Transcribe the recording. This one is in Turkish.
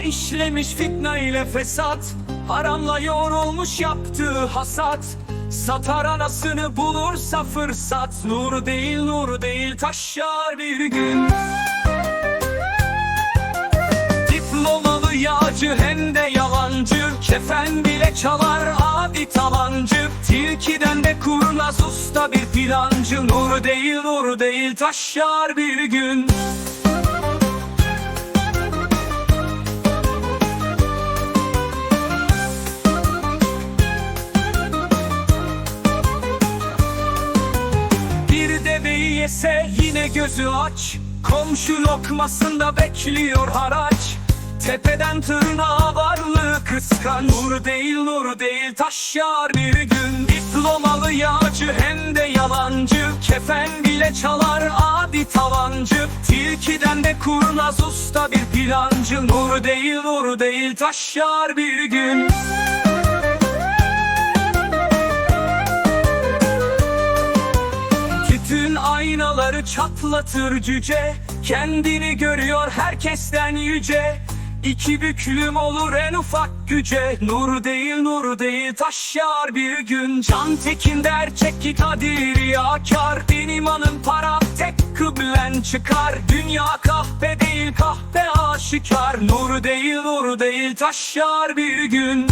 Yemiş fitna ile fesat. Haramla yorulmuş yaptığı hasat. Satar anasını bulursa fırsat. Nur değil nur değil taşar bir gün. Diplomalı yağcı hem de yalancı. Kefen bile çalar adi talancı. Tilkiden de kurnaz usta bir plancı Nur değil nur değil taşar bir gün yese yine gözü aç. Komşu lokmasında bekliyor haraç. Tepeden tırnağa varlığı kıskan Nur değil nur değil taşyar bir gün. Diplomalı yağcı hem de yalancı. Kefen bile çalar adi tavancı. Tilkiden de kurnaz usta bir plancı. Nur değil nur değil taşyar bir gün Tütün aynaları çatlatır cüce. Kendini görüyor herkesten yüce. İki büklüm olur en ufak güce. Nur değil nur değil taşyar bir gün. Can tekin der çek ki kadir yakar. Benim anım para tek kıblen çıkar. Dünya kahpe değil kahpe aşikar. Nur değil nur değil taşyar bir gün